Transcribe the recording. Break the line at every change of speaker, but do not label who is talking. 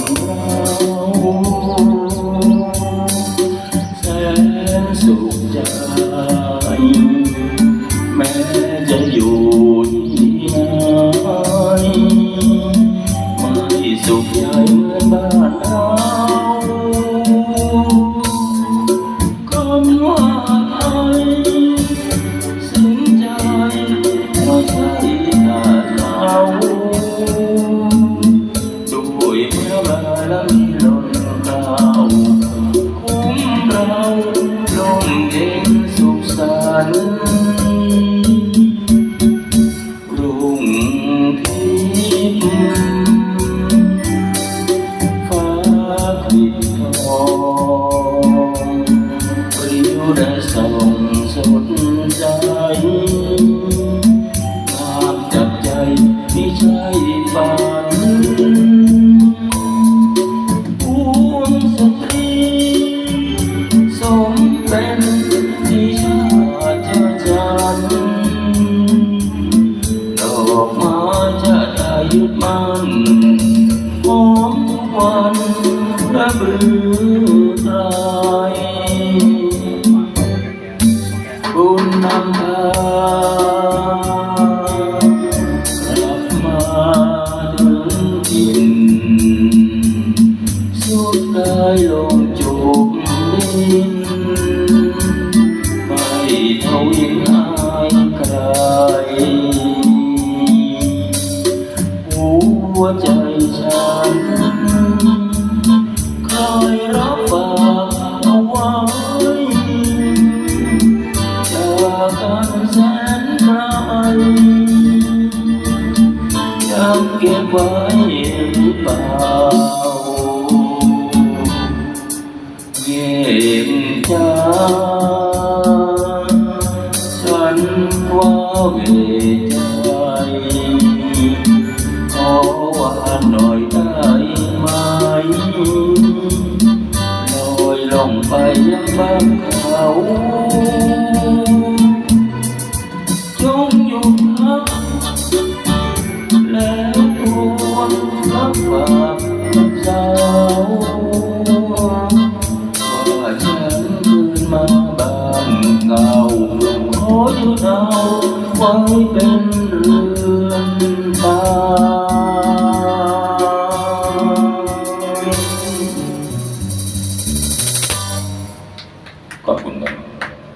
Oh. ปลิวได้ส่งสดใจงามจับใจไม่ใช่ฝันปวงสตรีสมเป็นที่ชาติจันทร์ดอกม้จะได้ยึดมั่นหอมทุกวันระเบือไตร ลงจูบดินไม่เท่ายินอายใครหัวใจฉันคอยรับฝากเอาไว้จากกันแสนไกลยังเก็บไว้ ว่าเวใจขอว่าหน่อยได้ไหมลอยลง ไปยังบ้านเขา จงหยุดพัก แล้วควรรับฝากกั